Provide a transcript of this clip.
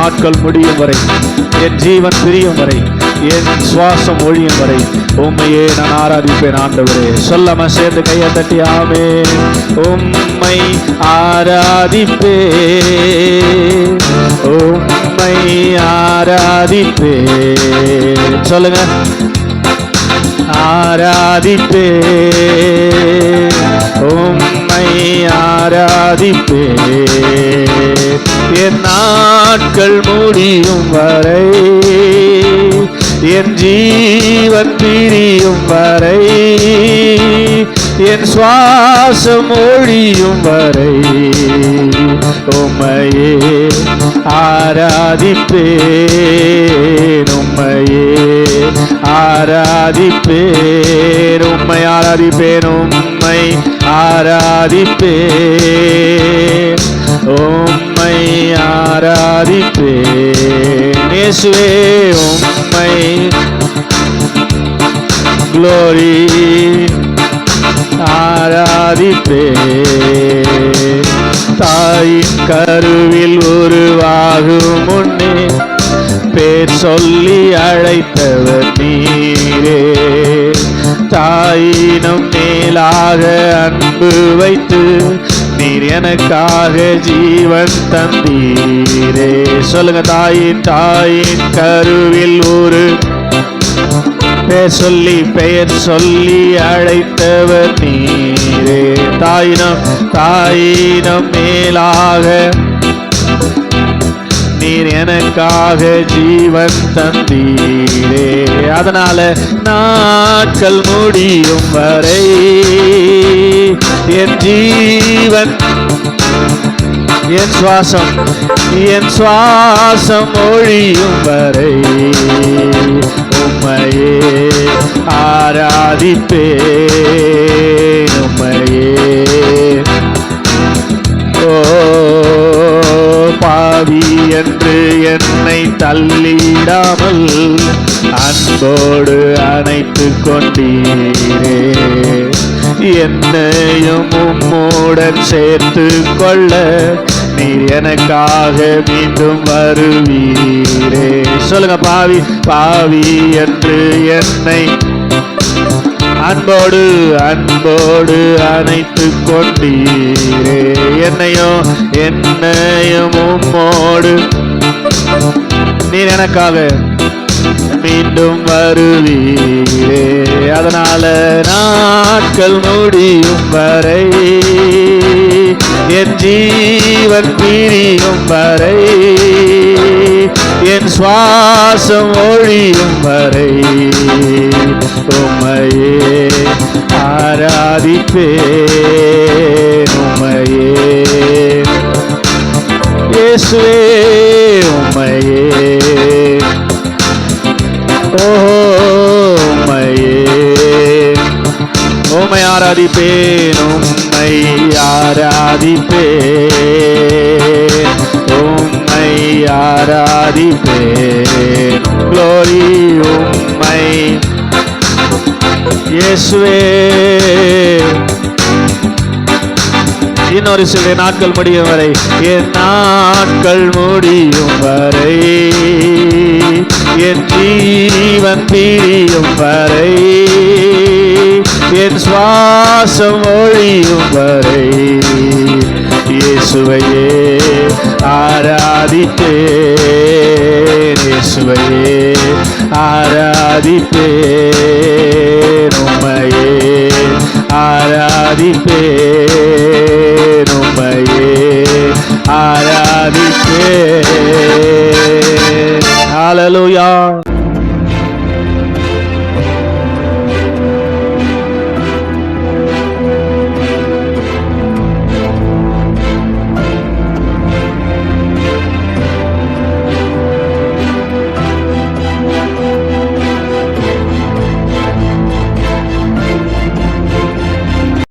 நாட்கள் முடியும் வரை என் ஜீவன் பிரியும் வரை என் சுவாசம் ஒழியும் வரை உண்மையே நான் ஆராதிப்பேன் ஆண்டவரே. சொல்லாம சேர்ந்து கையை தட்டி ஆமே உம்மை ஆராதிப்பே உம்மை ஆராதிப்பே சொல்லுங்க. ஆராதிப்பே உம்மை ஆராதிப்பே என் நாட்கள் முடியும் வரை என் ஜீவன் பிரியும் வரை என் சுவாசம் ஒழியும் வரை உம்மையே ஆராதிப்பேன் உம்மையே ஆராதிப்பேன் உம்மை ஆராதிப்பேன் உம்மை ஆராதிப்பே. உம்மை ஆராதிப்பே. இயேசுவே உம்மை. க்ளோரி ஆராதிப்பே. தாயின் கருவில் உருவாகும் முன்னே பேர் சொல்லி அழைத்தவர் நீரே. தாயினும் மேலாக அன்பு வைத்து நீர் எனக்காக ஜீவன் தந்தீரே. சொல்லுங்க தாயின் தாயின் கருவில் ஒரு பெயர் சொல்லி பெயர் சொல்லி அழைத்தவர் நீரே. தாயினம் தாயினம் மேலாக நீர் எனக்காக ஜீவன் தந்தீரே. அதனால நாட்கள் முடியும் வரை என் ஜீவன் என் சுவாசம் என் சுவாசம் ஒழியும் வரை உம்மையே ஆராதிப்பே என்னை தள்ளிடாமல் அன்போடு அணைத்து கொண்டீரே. என்னையும் உம்முடன் சேர்த்து கொள்ள நீர் எனக்காக மீண்டும் வருவீரே. சொல்லுங்க பாவி பாவி என்று என்னை அன்போடு அன்போடு அணைத்து கொண்டீரே. என்னையும் என்னையும் உம்மோடு நீர் எனக்காக மீண்டும் வருவீரே. அதனால நாட்கள் முடியும் வரை என் ஜீவன் பிரியும் வரை என் சுவாசம் ஒழியும் வரை. உம்மையே ஆராதிப்பே உம்மையே. இயேசுவே ஆராதிப்பேன் உம்மை ஆராதிப்பேன். உம்மை ஆராதிப்பேன். க்ளோரி உம்மை. இயேசுவே. இன்னொரு சில நாட்கள் முடியும் வரை என் நாட்கள் முடியும் வரை என் ஜீவன் பிரியும் வரை என் சுவா ஆகாசம் ஒழியும் வரை இயேசுவையே ஆராதித்தேன். இயேசுவையே ஆராதிப்பேன் உம்மையே ஆராதிப்பேன்